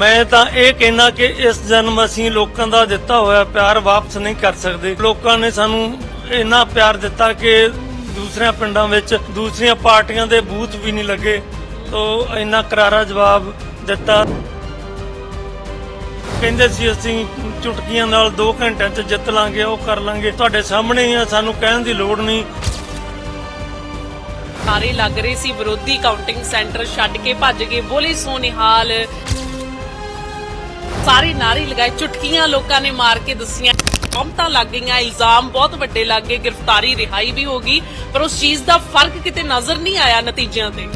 ਮੈਂ ਤਾਂ ਇਹ ਕਹਿਣਾ ਕਿ ਇਸ ਜਨਮ ਅਸੀਂ ਲੋਕਾਂ ਦਾ ਦਿੱਤਾ ਹੋਇਆ ਪਿਆਰ ਵਾਪਸ ਨਹੀਂ ਕਰ ਸਕਦੇ। ਲੋਕਾਂ ਨੇ ਸਾਨੂੰ ਇੰਨਾ ਪਿਆਰ ਦਿੱਤਾ ਕਿ ਦੂਸਰਿਆਂ ਪਿੰਡਾਂ ਵਿੱਚ ਦੂਸਰੀਆਂ ਪਾਰਟੀਆਂ ਦੇ ਬੂਥ ਵੀ ਨਹੀਂ ਲੱਗੇ। ਤੋ ਇੰਨਾ ਕਰਾਰਾ ਜਵਾਬ ਦਿੱਤਾ। ਕਹਿੰਦੇ ਸੀ ਅਸੀਂ ਚੁਟਕੀਆਂ ਨਾਲ 2 ਘੰਟਿਆਂ 'ਚ ਜਿੱਤ ਲਾਂਗੇ, ਉਹ ਕਰ ਲਾਂਗੇ। ਤੁਹਾਡੇ ਸਾਹਮਣੇ ਆ, ਸਾਨੂੰ ਕਹਿਣ ਦੀ ਲੋੜ ਨਹੀਂ। ਸਾਰੇ ਲੱਗ ਰਹੇ ਸੀ ਵਿਰੋਧੀ ਕਾਊਂਟਿੰਗ ਸੈਂਟਰ ਛੱਡ ਕੇ ਭੱਜ ਗਏ ਬੋਲੇ ਸੋਨਿਹਾਲ। ਸਾਰੇ ਨਾਰੇ ਲਗਾਏ ਚੁਟਕੀਆਂ ਲੋਕਾਂ ਨੇ ਮਾਰ ਕੇ ਦਸੀਆਂ। ਕੌਮਤਾਂ ਲੱਗ ਗਈਆਂ, ਇਲਜ਼ਾਮ ਬਹੁਤ ਵੱਡੇ ਲੱਗ ਗਏ, ਗ੍ਰਿਫਤਾਰੀ, ਰਿਹਾਈ ਵੀ ਹੋ ਗਈ, ਪਰ ਉਸ ਚੀਜ਼ ਦਾ ਫ਼ਰਕ ਕਿਤੇ ਨਜ਼ਰ ਨਹੀਂ ਆਇਆ ਨਤੀਜਿਆਂ ਤੇ।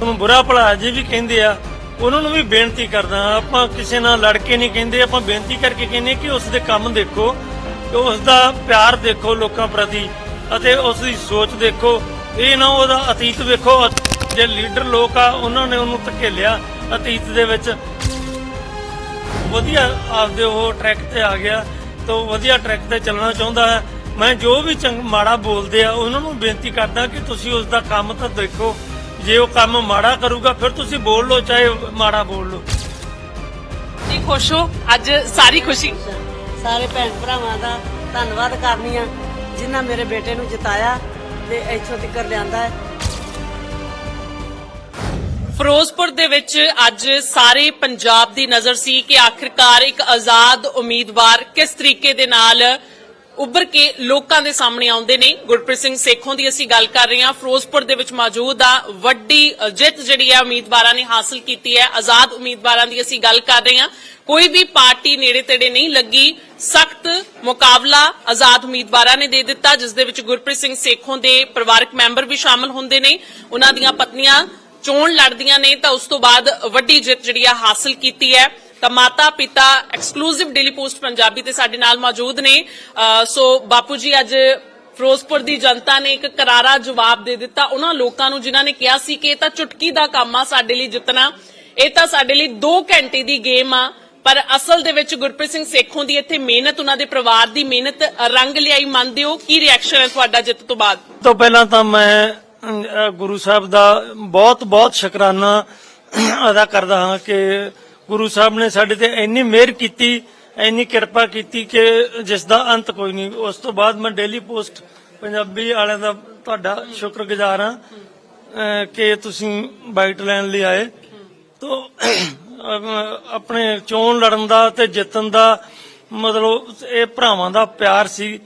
ਉਹਨੂੰ ਬੁਰਾ ਭਲਾ ਜੀ ਵੀ ਕਹਿੰਦੇ ਆ, ਉਹਨਾਂ ਨੂੰ ਵੀ ਬੇਨਤੀ ਕਰਦਾ ਆਪਾਂ ਕਿਸੇ ਨਾਲ ਲੜ ਕੇ ਨਹੀਂ ਕਹਿੰਦੇ, ਆਪਾਂ ਬੇਨਤੀ ਕਰਕੇ ਕਹਿੰਦੇ ਕਿ ਉਸ ਦੇ ਕੰਮ ਦੇਖੋ ਉਸ ਦਾ ਪਿਆਰ ਦੇਖੋ ਲੋਕਾਂ ਪ੍ਰਤੀ, ਅਤੇ ਉਸ ਦੀ ਸੋਚ ਦੇਖੋ, ਇਹ ਨਾ ਉਹਦਾ ਅਤੀਤ ਵੇਖੋ, ਜੇ ਲੀਡਰ ਲੋਕ ਆ, ਉਹਨਾਂ ਨੇ ਉਹਨੂੰ ਧਕੇਲਿਆ ਅਤੀਤ ਦੇ ਵਿੱਚ ਵਧੀਆ ਆਪਦੇ ਉਹ ਟਰੈਕ ਤੇ ਆ ਗਿਆ ਤਾਂ ਵਧੀਆ ਟਰੈਕ ਤੇ ਚੱਲਣਾ ਚਾਹੁੰਦਾ ਹੈ। ਮੈਂ ਜੋ ਵੀ ਚੰਗ ਮਾੜਾ ਬੋਲਦੇ ਆ ਉਹਨਾਂ ਨੂੰ ਬੇਨਤੀ ਕਰਦਾ ਕਿ ਤੁਸੀਂ ਉਸ ਦਾ ਕੰਮ ਤਾਂ ਦੇਖੋ। ਜੇ ਉਹ ਕੰਮ ਮਾੜਾ ਕਰੂਗਾ ਫਿਰ ਤੁਸੀਂ ਬੋਲ ਲਓ ਚਾਹੇ ਮਾੜਾ ਬੋਲ ਲਓ। ਜੀ ਖੁਸ਼ ਹੋ? ਅੱਜ ਸਾਰੀ ਖੁਸ਼ੀ। ਸਾਰੇ ਭੈਣ ਭਰਾਵਾਂ ਦਾ ਧੰਨਵਾਦ ਕਰਨੀ ਆ ਜਿਨ੍ਹਾਂ ਮੇਰੇ ਬੇਟੇ ਨੂੰ ਜਿਤਾਇਆ ਤੇ ਇੱਥੋਂ ਤੱਕ ਲਿਆਂਦਾ ਹੈ। ਫਿਰੋਜ਼ਪੁਰ ਦੇ ਵਿੱਚ ਅੱਜ ਸਾਰੇ ਪੰਜਾਬ ਦੀ ਨਜ਼ਰ ਸੀ ਕਿ ਆਖਿਰਕਾਰ ਇੱਕ ਆਜ਼ਾਦ ਉਮੀਦਵਾਰ ਕਿਸ ਤਰੀਕੇ ਦੇ ਨਾਲ ਉੱਭਰ ਕੇ ਲੋਕਾਂ ਦੇ ਸਾਹਮਣੇ ਆਉਂਦੇ ਨੇ। ਗੁਰਪ੍ਰੀਤ ਸਿੰਘ ਸੇਖੋਂ ਦੀ ਅਸੀਂ ਗੱਲ ਕਰ ਰਹੇ ਹਾਂ। ਫਿਰੋਜ਼ਪੁਰ ਦੇ ਵਿੱਚ ਮੌਜੂਦ ਆ ਵੱਡੀ ਜਿੱਤ ਜਿਹੜੀ ਹੈ ਉਮੀਦਵਾਰਾਂ ਨੇ ਹਾਸਲ ਕੀਤੀ ਹੈ। ਆਜ਼ਾਦ ਉਮੀਦਵਾਰਾਂ ਦੀ ਅਸੀਂ ਗੱਲ ਕਰ ਰਹੇ ਹਾਂ। ਕੋਈ ਵੀ ਪਾਰਟੀ ਨੇੜੇ ਤੇੜੇ ਨਹੀਂ ਲੱਗੀ। ਸਖਤ ਮੁਕਾਬਲਾ ਆਜ਼ਾਦ ਉਮੀਦਵਾਰਾਂ ਨੇ ਦੇ ਦਿੱਤਾ, ਜਿਸ ਦੇ ਵਿੱਚ ਗੁਰਪ੍ਰੀਤ ਸਿੰਘ ਸੇਖੋਂ ਦੇ ਪਰਿਵਾਰਕ ਮੈਂਬਰ ਵੀ ਸ਼ਾਮਲ ਹੁੰਦੇ ਨੇ। ਉਹਨਾਂ ਦੀਆਂ ਪਤਨੀਆਂ ਚੋਣ ਲੜਦੀਆਂ ਨੇ ਤਾਂ ਉਸ ਤੋਂ ਬਾਅਦ ਵੱਡੀ ਜਿੱਤ ਜਿਹੜੀ ਆ ਹਾਸਲ ਕੀਤੀ ਹੈ। ਤਾਂ ਮਾਤਾ ਪਿਤਾ ਐਕਸਕਲੂਸਿਵ ਡੇਲੀ ਪੋਸਟ ਪੰਜਾਬੀ ਤੇ ਸਾਡੇ ਨਾਲ ਮੌਜੂਦ ਨੇ। ਸੋ ਬਾਪੂ ਜੀ, ਅੱਜ ਫਿਰੋਜ਼ਪੁਰ ਦੀ ਜਨਤਾ ਨੇ ਇੱਕ ਕਰਾਰਾ ਜਵਾਬ ਦੇ ਦਿੱਤਾ। ਉਹਨਾਂ ਲੋਕਾਂ ਨੂੰ ਜਿਨ੍ਹਾਂ ਨੇ ਕਿਹਾ ਸੀ ਕਿ ਇਹ ਤਾਂ ਚੁਟਕੀ ਦਾ ਕੰਮ ਆ ਸਾਡੇ ਲਈ ਜਿੱਤਣਾ। ਇਹ ਤਾਂ ਸਾਡੇ ਲਈ 2 ਘੰਟੇ ਦੀ ਗੇਮ ਆ। ਪਰ ਅਸਲ ਦੇ ਵਿੱਚ ਗੁਰਪ੍ਰੀਤ ਸਿੰਘ ਸੇਖੋਂ ਦੀ ਇੱਥੇ ਮਿਹਨਤ, ਉਹਨਾਂ ਦੇ ਪਰਿਵਾਰ ਦੀ ਮਿਹਨਤ, ਰੰਗ ਲਿਆਈ ਮੰਨਦੇ ਹੋ? ਕੀ ਰਿਐਕਸ਼ਨ ਹੈ ਤੁਹਾਡਾ ਜਿੱਤ ਤੋਂ ਬਾਅਦ? ਤੋਂ ਪਹਿਲਾਂ ਤਾਂ ਮੈਂ ਗੁਰੂ ਸਾਹਿਬ ਦਾ ਬਹੁਤ ਬਹੁਤ ਸ਼ੁਕਰਾਨਾ ਅਦਾ ਕਰਦਾ ਹਾਂ ਕਿ ਗੁਰੂ ਸਾਹਿਬ ਨੇ ਸਾਡੇ ਤੇ ਇੰਨੀ ਮਿਹਰ ਕੀਤੀ ਇੰਨੀ ਕਿਰਪਾ ਕੀਤੀ ਕਿ ਜਿਸ ਦਾ ਅੰਤ ਕੋਈ ਨਹੀਂ। ਉਸ ਤੋਂ ਬਾਅਦ ਮੈਂ ਡੇਲੀ ਪੋਸਟ ਪੰਜਾਬੀ ਵਾਲਿਆਂ ਦਾ ਤੁਹਾਡਾ ਸ਼ੁਕਰਗੁਜ਼ਾਰ ਹਾਂ ਅਹ, ਕਿ ਤੁਸੀਂ ਬਾਈਟ ਲੈਣ ਲਈ ਆਏ। ਤੋ ਆਪਣੇ ਚੋਣ ਲੜਨ ਦਾ ਤੇ ਜਿੱਤਣ ਦਾ ਮਤਲਬ ਇਹ ਭਰਾਵਾਂ ਦਾ ਪਿਆਰ ਸੀ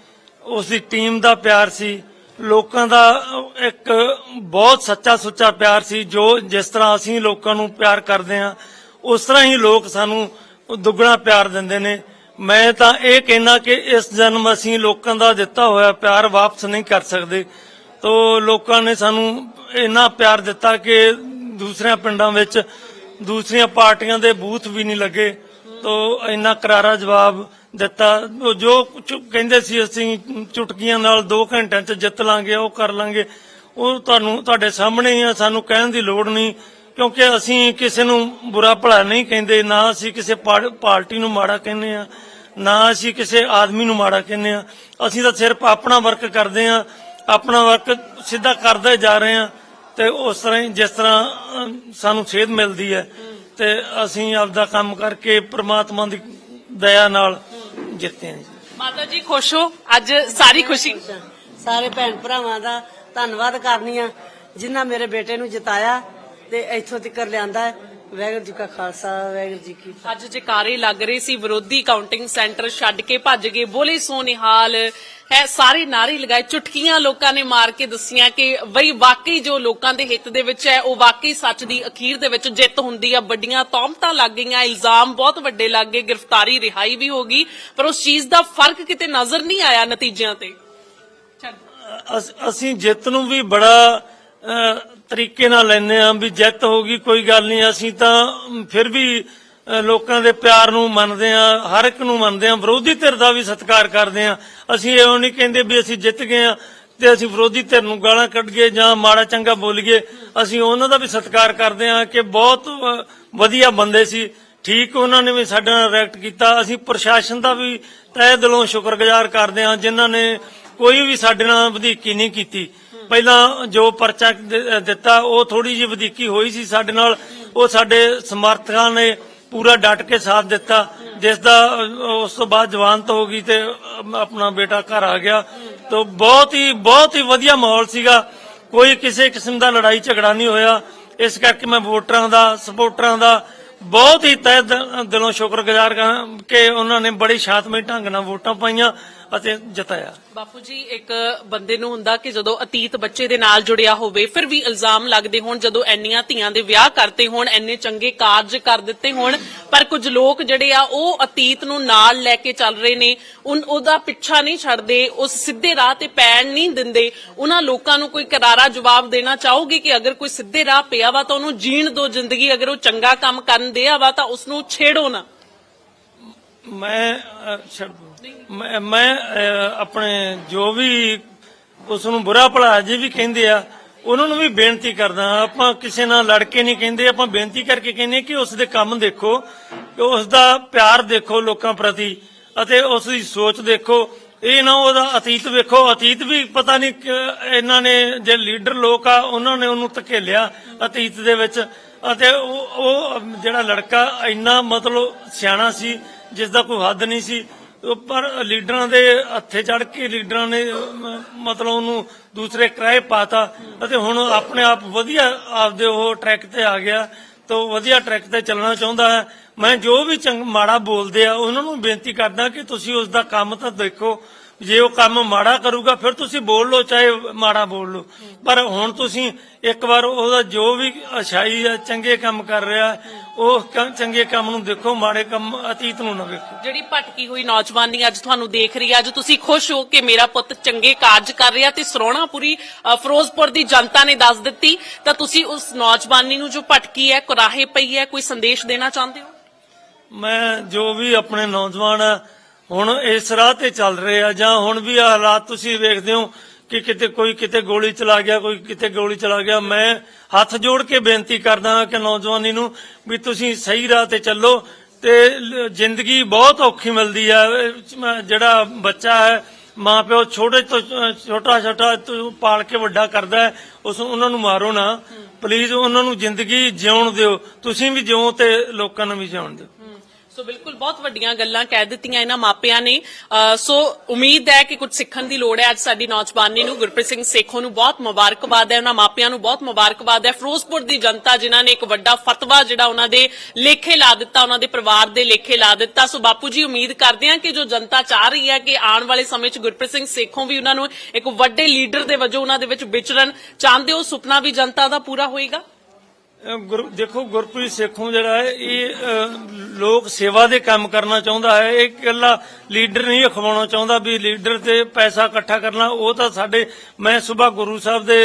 ਉਸ ਦੀ ਟੀਮ ਦਾ ਪਿਆਰ ਸੀ। ਲੋਕਾਂ ਦਾ ਇੱਕ ਬਹੁਤ ਸੱਚਾ ਸੁੱਚਾ ਪਿਆਰ ਸੀ, ਜੋ ਜਿਸ ਤਰ੍ਹਾਂ ਅਸੀਂ ਲੋਕਾਂ ਨੂੰ ਪਿਆਰ ਕਰਦੇ ਹਾਂ, ਉਸ ਤਰ੍ਹਾਂ ਹੀ ਲੋਕ ਸਾਨੂੰ ਦੁੱਗਣਾ ਪਿਆਰ ਦਿੰਦੇ ਨੇ। ਮੈਂ ਤਾਂ ਇਹ ਕਹਿਣਾ ਕਿ ਇਸ ਜਨਮ ਅਸੀਂ ਲੋਕਾਂ ਦਾ ਦਿੱਤਾ ਹੋਇਆ ਪਿਆਰ ਵਾਪਸ ਨਹੀਂ ਕਰ ਸਕਦੇ। ਤੋ ਲੋਕਾਂ ਨੇ ਸਾਨੂੰ ਇੰਨਾ ਪਿਆਰ ਦਿੱਤਾ ਕਿ ਦੂਸਰਿਆਂ ਪਿੰਡਾਂ ਵਿੱਚ ਦੂਸਰੀਆਂ ਪਾਰਟੀਆਂ ਦੇ ਬੂਥ ਵੀ ਨਹੀਂ ਲੱਗੇ। ਤੋ ਇੰਨਾ ਕਰਾਰਾ ਜਵਾਬ ਦਿੱਤਾ। ਉਹ ਜੋ ਕੁਛ ਕਹਿੰਦੇ ਸੀ, ਅਸੀਂ ਚੁਟਕੀਆਂ ਨਾਲ 2 ਘੰਟਿਆਂ 'ਚ ਜਿੱਤ ਲਾਂਗੇ, ਉਹ ਕਰ ਲਾਂਗੇ। ਉਹ ਤੁਹਾਨੂੰ, ਤੁਹਾਡੇ ਸਾਹਮਣੇ ਹੀ ਆ, ਸਾਨੂੰ ਕਹਿਣ ਦੀ ਲੋੜ ਨਹੀਂ, ਕਿਉਂਕਿ ਅਸੀਂ ਕਿਸੇ ਨੂੰ ਬੁਰਾ ਭਲਾ ਨਹੀਂ ਕਹਿੰਦੇ, ਨਾ ਅਸੀਂ ਕਿਸੇ ਪਾਰਟੀ ਨੂੰ ਮਾੜਾ ਕਹਿੰਦੇ ਆ, ਨਾ ਅਸੀਂ ਕਿਸੇ ਆਦਮੀ ਨੂੰ ਮਾੜਾ ਕਹਿੰਦੇ ਆ। ਅਸੀਂ ਤਾਂ ਸਿਰਫ ਆਪਣਾ ਵਰਕ ਕਰਦੇ ਆ, ਆਪਣਾ ਵਰਕ ਸਿੱਧਾ ਕਰਦੇ ਜਾ ਰਹੇ ਆ, ਤੇ ਉਸ ਤਰ੍ਹਾਂ ਹੀ ਜਿਸ ਤਰ੍ਹਾਂ ਸਾਨੂੰ ਸੇਧ ਮਿਲਦੀ ਹੈ, ਤੇ ਅਸੀਂ ਆਪਦਾ ਕੰਮ ਕਰਕੇ ਪ੍ਰਮਾਤਮਾ ਦੀ ਦਇਆ ਨਾਲ ਜਿੱਤੇ ਜੀ। ਮਾਤਾ ਜੀ ਖੁਸ਼ ਹੋ? ਅੱਜ ਸਾਰੀ ਖੁਸ਼ੀ? ਸਾਰੇ ਭੈਣ ਭਰਾਵਾਂ ਦਾ ਧੰਨਵਾਦ ਕਰਨੀ ਆ ਜਿਨ੍ਹਾਂ ਮੇਰੇ ਬੇਟੇ ਨੂੰ ਜਿਤਾਇਆ ਤੇ ਇੱਥੋਂ ਤੱਕ ਲਿਆਂਦਾ ਹੈ ਵਾਹਿਗੁਰੂ ਜੀ ਕਾ ਖਾਲਸਾ ਵਾਹਿਗੁਰੂ ਜੀ ਕੀ ਅੱਜ ਜਕਾਰੇ ਲੱਗ ਰਹੇ ਸੀ ਵਿਰੋਧੀ ਕਾਊਂਟਿੰਗ ਸੈਂਟਰ ਛੱਡ ਕੇ ਭੱਜ ਗਏ ਬੋਲੇ ਸੋਨਿਹਾਲ। ਹੈ ਸਾਰੇ ਨਾਰੇ ਲਗਾਏ ਚੁਟਕੀਆਂ ਲੋਕਾਂ ਨੇ ਮਾਰ ਕੇ ਦਸੀਆਂ ਕਿ ਬਈ ਵਾਕਈ ਜੋ ਲੋਕਾਂ ਦੇ ਹਿੱਤ ਦੇ ਵਿੱਚ ਹੈ ਉਹ ਵਾਕਈ ਸੱਚ ਦੀ ਅਖੀਰ ਦੇ ਵਿੱਚ ਜਿੱਤ ਹੁੰਦੀ ਆ। ਵੱਡੀਆਂ ਤੌਮਤਾਂ ਲੱਗ ਗਈਆਂ ਇਲਜ਼ਾਮ ਬਹੁਤ ਵੱਡੇ ਲੱਗ ਗਏ ਗ੍ਰਿਫਤਾਰੀ ਰਿਹਾਈ ਵੀ ਹੋ ਗਈ ਪਰ ਉਸ ਚੀਜ਼ ਦਾ ਫ਼ਰਕ ਕਿਤੇ ਨਜ਼ਰ ਨਹੀਂ ਆਇਆ ਨਤੀਜਿਆਂ ਤੇ। ਅਸ- ਜਿੱਤ ਨੂੰ ਵੀ ਬੜਾ ਤਰੀਕੇ ਨਾਲ ਲੈਨੇ ਆ ਵੀ ਜਿੱਤ ਹੋਗੀ ਕੋਈ ਗੱਲ ਨਹੀਂ। ਅਸੀਂ ਤਾਂ ਫਿਰ ਵੀ ਲੋਕਾਂ ਦੇ ਪਿਆਰ ਨੂੰ ਮੰਨਦੇ ਆ ਹਰ ਇੱਕ ਨੂੰ ਮੰਨਦੇ ਆ ਵਿਰੋਧੀ ਧਿਰ ਦਾ ਵੀ ਸਤਿਕਾਰ ਕਰਦੇ ਆ ਅਸੀਂ ਇਹੋ ਨਹੀਂ ਕਹਿੰਦੇ ਵੀ ਅਸੀਂ ਜਿੱਤ ਗਏ ਆ ਤੇ ਅਸੀਂ ਵਿਰੋਧੀ ਧਿਰ ਨੂੰ ਗਾਲਾਂ ਕੱਢੀਏ ਜਾਂ ਮਾੜਾ ਚੰਗਾ ਬੋਲੀਏ ਅਸੀਂ ਉਹਨਾਂ ਦਾ ਵੀ ਸਤਿਕਾਰ ਕਰਦੇ ਆ ਕਿ ਬਹੁਤ ਵਧੀਆ ਬੰਦੇ ਸੀ। ਠੀਕ ਉਹਨਾਂ ਨੇ ਵੀ ਸਾਡੇ ਨਾਲ ਰਿਐਕਟ ਕੀਤਾ। ਅਸੀਂ ਪ੍ਰਸ਼ਾਸਨ ਦਾ ਵੀ ਤਹਿ ਦਿਲੋਂ ਸ਼ੁਕਰਗੁਜ਼ਾਰ ਕਰਦੇ ਹਾਂ, ਜਿਨ੍ਹਾਂ ਨੇ ਕੋਈ ਵੀ ਸਾਡੇ ਨਾਲ ਵਧੀਕੀ ਨਹੀਂ ਕੀਤੀ। ਪਹਿਲਾਂ ਜੋ ਪਰਚਾ ਦ- ਦਿੱਤਾ ਉਹ ਥੋੜੀ ਜਿਹੀ ਵਧੀਕੀ ਹੋਈ ਸੀ ਸਾਡੇ ਨਾਲ। ਉਹ ਸਾਡੇ ਸਮਰਥਕਾਂ ਨੇ ਪੂਰਾ ਡਟ ਕੇ ਸਾਥ ਦਿੱਤਾ। ਜਿਸ ਦਾ ਅਹ, ਉਸ ਤੋਂ ਬਾਅਦ ਜਵਾਨਤ ਹੋ ਗਈ ਤੇ ਅਹ, ਆਪਣਾ ਬੇਟਾ ਘਰ ਆ ਗਿਆ। ਤਾਂ ਬਹੁਤ ਹੀ ਬਹੁਤ ਹੀ ਵਧੀਆ ਮਾਹੌਲ ਸੀਗਾ। ਕੋਈ ਕਿਸੇ ਕਿਸਮ ਦਾ ਲੜਾਈ ਝਗੜਾ ਨਹੀਂ ਹੋਇਆ। ਇਸ ਕਰਕੇ ਮੈਂ ਵੋਟਰਾਂ ਦਾ ਸਪੋਰਟਰਾਂ ਦਾ ਬਹੁਤ ਹੀ ਤਹਿ ਦ- ਦਿਲੋਂ ਸ਼ੁਕਰਗੁਜ਼ਾਰ ਹਾਂ ਕਿ ਉਹਨਾਂ ਨੇ ਬੜੀ ਸ਼ਾਂਤਮਈ ਢੰਗ ਨਾਲ ਵੋਟਾਂ ਪਾਈਆਂ। ਅਤੇ ਜਿਤਾਇਆ। ਬਾਪੂ ਜੀ ਇੱਕ ਬੰਦੇ ਨੂੰ ਹੁੰਦਾ ਕਿ ਜਦੋਂ ਅਤੀਤ ਬੱਚੇ ਦੇ ਨਾਲ ਜੁੜਿਆ ਹੋਵੇ, ਫਿਰ ਵੀ ਇਲਜ਼ਾਮ ਲੱਗਦੇ ਹੋਣ ਜਦੋਂ ਐਨੀਆਂ ਧੀਆਂ ਦੇ ਵਿਆਹ ਕਰਤੇ ਹੋਣ, ਐਨੇ ਚੰਗੇ ਕਾਰਜ ਕਰ ਦਿੱਤੇ ਹੋਣ। ਪਰ ਕੁਝ ਲੋਕ ਜਿਹੜੇ ਆ, ਉਹ ਅਤੀਤ ਨੂੰ ਨਾਲ ਲੈ ਕੇ ਚੱਲ ਰਹੇ ਨੇ। ਉਨ- ਉਹਦਾ ਪਿੱਛਾ ਨਹੀਂ ਛੱਡਦੇ, ਉਸ ਸਿੱਧੇ ਰਾਹ ਤੇ ਪੈਣ ਨਹੀਂ ਦਿੰਦੇ। ਉਹਨਾਂ ਲੋਕਾਂ ਨੂੰ ਕੋਈ ਕਰਾਰਾ ਜਵਾਬ ਦੇਣਾ ਚਾਹੋਗੇ ਕਿ ਅਗਰ ਕੋਈ ਸਿੱਧੇ ਰਾਹ ਪਿਆ ਵਾ ਤਾਂ ਉਹਨੂੰ ਜੀਣ ਦਿਓ ਜ਼ਿੰਦਗੀ, ਅਗਰ ਉਹ ਚੰਗਾ ਕੰਮ ਕਰਨ ਦਿਆ ਵਾ ਤਾਂ ਉਸ ਨੂੰ ਛੇੜੋ ਨਾ। ਮੈਂ ਅਹ, ਛੱਡ ਦਿਓ। ਮੈਂ ਮੈਂ ਅਹ, ਆਪਣੇ ਜੋ ਵੀ ਉਸ ਨੂੰ ਬੁਰਾ ਭਲਾ ਜੇ ਵੀ ਕਹਿੰਦੇ ਆ ਉਹਨਾਂ ਨੂੰ ਵੀ ਬੇਨਤੀ ਕਰਦਾ ਆਪਾਂ ਕਿਸੇ ਨਾਲ ਲੜ ਕੇ ਨਹੀਂ ਕਹਿੰਦੇ ਆਪਾਂ ਬੇਨਤੀ ਕਰਕੇ ਕਹਿੰਦੇ ਕਿ ਉਸ ਦੇ ਕੰਮ ਦੇਖੋ ਕਿ ਉਸ ਦਾ ਪਿਆਰ ਦੇਖੋ ਲੋਕਾਂ ਪ੍ਰਤੀ ਅਤੇ ਉਸ ਦੀ ਸੋਚ ਦੇਖੋ। ਇਹ ਨਾ ਉਹਦਾ ਅਤੀਤ ਵੇਖੋ। ਅਤੀਤ ਵੀ ਪਤਾ ਨਹੀਂ ਕਿ ਇਹਨਾਂ ਨੇ ਜੇ ਲੀਡਰ ਲੋਕ ਆ ਉਹਨਾਂ ਨੇ ਉਹਨੂੰ ਧਕੇਲਿਆ ਅਤੀਤ ਦੇ ਵਿੱਚ। ਅਤੇ ਉਹ ਉਹ ਜਿਹੜਾ ਲੜਕਾ ਇੰਨਾ ਮਤਲਬ ਸਿਆਣਾ ਸੀ ਜਿਸ ਦਾ ਕੋਈ ਹੱਦ ਨਹੀਂ ਸੀ। ਪਰ ਲੀਡਰਾਂ ਦੇ ਹੱਥੇ ਚੜ ਕੇ ਲੀਡਰਾਂ ਨੇ ਮਤਲਬ ਉਹਨੂੰ ਦੂਸਰੇ ਕਿਰਾਏ ਪਾਤਾ ਅਤੇ ਹੁਣ ਆਪਣੇ ਆਪ ਵਧੀਆ ਆਪਦੇ ਉਹ ਟਰੈਕ ਤੇ ਆ ਗਿਆ ਤਾਂ ਵਧੀਆ ਟਰੈਕ ਤੇ ਚੱਲਣਾ ਚਾਹੁੰਦਾ ਹੈ। ਮੈਂ ਜੋ ਵੀ ਚੰਗ, ਮਾੜਾ ਬੋਲਦੇ ਆ, ਉਹਨਾਂ ਨੂੰ ਬੇਨਤੀ ਕਰਦਾ ਕਿ ਤੁਸੀਂ ਉਸ ਦਾ ਕੰਮ ਤਾਂ ਦੇਖੋ। ਜੇ ਉਹ ਕੰਮ ਮਾੜਾ ਕਰੂਗਾ ਫਿਰ ਤੁਸੀਂ ਬੋਲ ਲਓ ਚਾਹੇ ਮਾੜਾ ਬੋਲ ਲਓ। ਪਰ ਹੁਣ ਤੁਸੀਂ ਇੱਕ ਵਾਰ ਉਹਦਾ ਜੋ ਵੀ ਅਛਾਈ ਆ ਚੰਗੇ ਕੰਮ ਕਰ ਰਿਹਾ ਉਹ ਚੰਗੇ ਕੰਮ ਨੂੰ ਦੇਖੋ ਮਾੜੇ ਕੰਮ ਅਤੀਤ ਨੂੰ ਨਾ ਵੇਖੋ। ਜਿਹੜੀ ਭਟਕੀ ਹੋਈ ਨੌਜਵਾਨੀ ਅੱਜ ਤੁਹਾਨੂੰ ਦੇਖ ਰਹੀ ਹੈ ਅੱਜ ਤੁਸੀਂ ਖੁਸ਼ ਹੋ ਕਿ ਮੇਰਾ ਪੁੱਤ ਚੰਗੇ ਕਾਰਜ ਕਰ ਰਿਹਾ ਤੇ ਸਰੋਣਾਪੁਰੀ ਫਿਰੋਜ਼ਪੁਰ ਦੀ ਜਨਤਾ ਨੇ ਦੱਸ ਦਿੱਤੀ ਤਾਂ ਤੁਸੀਂ ਉਸ ਨੌਜਵਾਨੀ ਨੂੰ ਜੋ ਭਟਕੀ ਹੈ ਕੁਰਾਹੇ ਪਈ ਹੈ ਕੋਈ ਸੰਦੇਸ਼ ਦੇਣਾ ਚਾਹੁੰਦੇ ਹੋ? ਮੈਂ ਜੋ ਵੀ ਆਪਣੇ ਨੌਜਵਾਨ ਹੁਣ ਇਸ ਰਾਹ ਤੇ ਚੱਲ ਰਹੇ ਆ ਜਾਂ ਹੁਣ ਵੀ ਆ ਹਾਲਾਤ ਤੁਸੀਂ ਵੇਖਦੇ ਹੋ ਕਿ ਕਿਤੇ ਕੋਈ ਕਿਤੇ ਗੋਲੀ ਚਲਾ ਗਿਆ ਕੋਈ ਕਿਤੇ ਗੋਲੀ ਚਲਾ ਗਿਆ ਮੈਂ ਹੱਥ ਜੋੜ ਕੇ ਬੇਨਤੀ ਕਰਦਾ ਹਾਂ ਕਿ ਨੌਜਵਾਨੀ ਨੂੰ ਵੀ ਤੁਸੀਂ ਸਹੀ ਰਾਹ ਤੇ ਚੱਲੋ ਤੇ ਜ਼ਿੰਦਗੀ ਬਹੁਤ ਔਖੀ ਮਿਲਦੀ ਆ। ਜਿਹੜਾ ਬੱਚਾ ਹੈ ਮਾਂ ਪਿਓ ਛੋਟੇ ਤੋਂ ਛੋਟਾ ਛੋਟਾ ਤੋਂ ਪਾਲ ਕੇ ਵੱਡਾ ਕਰਦਾ ਉਸ ਉਹਨਾਂ ਨੂੰ ਮਾਰੋ ਨਾ। ਪਲੀਜ਼ ਉਹਨਾਂ ਨੂੰ ਜ਼ਿੰਦਗੀ ਜਿਉਣ ਦਿਓ। ਤੁਸੀਂ ਵੀ ਜਿਉਂ ਤੇ ਲੋਕਾਂ ਨੂੰ ਵੀ ਜਿਉਣ ਦਿਓ। ਸੋ ਬਿਲਕੁਲ ਬਹੁਤ ਵੱਡੀਆਂ ਗੱਲਾਂ ਕਹਿ ਦਿੱਤੀਆਂ ਇਹਨਾਂ ਮਾਪਿਆਂ ਨੇ। ਸੋ ਉਮੀਦ ਹੈ ਕਿ ਕੁਝ ਸਿੱਖਣ ਦੀ ਲੋੜ ਹੈ। ਅੱਜ ਸਾਡੀ ਨੌਜਵਾਨੀ ਨੂੰ ਗੁਰਪ੍ਰੀਤ ਸਿੰਘ ਸੇਖੋ ਨੂੰ ਬਹੁਤ ਮੁਬਾਰਕਬਾਦ ਹੈ। ਉਹਨਾਂ ਮਾਪਿਆਂ ਨੂੰ ਬਹੁਤ ਮੁਬਾਰਕਬਾਦ ਹੈ। ਫਿਰੋਜ਼ਪੁਰ ਦੀ ਜਨਤਾ ਜਿਨ੍ਹਾਂ ਨੇ ਇੱਕ ਵੱਡਾ ਫਤਵਾ ਜਿਹੜਾ ਉਹਨਾਂ ਦੇ ਲੇਖੇ ਲਾ ਦਿੱਤਾ, ਉਹਨਾਂ ਦੇ ਪਰਿਵਾਰ ਦੇ ਲੇਖੇ ਲਾ ਦਿੱਤਾ। ਸੋ ਬਾਪੂ ਜੀ, ਉਮੀਦ ਕਰਦੇ ਹਾਂ ਕਿ ਜੋ ਜਨਤਾ ਚਾਹ ਰਹੀ ਹੈ ਕਿ ਆਉਣ ਵਾਲੇ ਸਮੇਂ 'ਚ ਗੁਰਪ੍ਰੀਤ ਸਿੰਘ ਸੇਖੋਂ ਵੀ ਉਹਨਾਂ ਨੂੰ ਇੱਕ ਵੱਡੇ ਲੀਡਰ ਦੇ ਵਜੋਂ ਉਹਨਾਂ ਦੇ ਵਿੱਚ ਵਿਚਰਨ ਚਾਹੁੰਦੇ ਹੋ। ਸੁਪਨਾ ਵੀ ਜਨਤਾ ਦਾ ਪੂਰਾ ਹੋਏਗਾ? ਗੁਰ ਦੇਖੋ, ਗੁਰਪ੍ਰੀਤ ਸੇਖੋਂ ਜਿਹੜਾ ਹੈ, ਇਹ ਲੋਕ ਸੇਵਾ ਦੇ ਕੰਮ ਕਰਨਾ ਚਾਹੁੰਦਾ ਹੈ। ਇਹ ਇਕੱਲਾ ਲੀਡਰ ਨਹੀਂ ਅਖਵਾਉਣਾ ਚਾਹੁੰਦਾ ਵੀ ਲੀਡਰ ਤੇ ਪੈਸਾ ਇਕੱਠਾ ਕਰਨਾ। ਉਹ ਤਾਂ ਸਾਡੇ, ਮੈਂ ਸਵੇਰ ਗੁਰੂ ਸਾਹਿਬ ਦੇ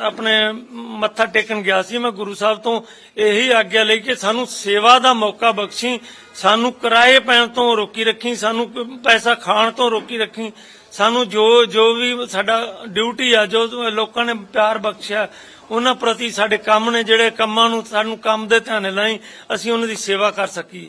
ਆਪਣੇ ਮੱਥਾ ਟੇਕਣ ਗਿਆ ਸੀ। ਮੈਂ ਗੁਰੂ ਸਾਹਿਬ ਤੋਂ ਇਹੀ ਆਗਿਆ ਲਈ ਕਿ ਸਾਨੂੰ ਸੇਵਾ ਦਾ ਮੌਕਾ ਬਖਸ਼ੀ, ਸਾਨੂੰ ਕਿਰਾਏ ਪੈਣ ਤੋਂ ਰੋਕੀ ਰੱਖੀ, ਸਾਨੂੰ ਪੈਸਾ ਖਾਣ ਤੋਂ ਰੋਕੀ ਰੱਖੀ। ਸਾਨੂੰ ਜੋ ਜੋ ਵੀ ਸਾਡਾ ਡਿਊਟੀ ਆ, ਜੋ ਲੋਕਾਂ ਨੇ ਪਿਆਰ ਬਖਸ਼ਿਆ, ਉਹਨਾਂ ਪ੍ਰਤੀ ਸਾਡੇ ਕੰਮ ਨੇ, ਜਿਹੜੇ ਕੰਮਾਂ ਨੂੰ ਸਾਨੂੰ ਕੰਮ ਦੇ ਧਿਆਨੇ ਲਾਈ, ਅਸੀਂ ਉਹਨਾਂ ਦੀ ਸੇਵਾ ਕਰ ਸਕੀਏ।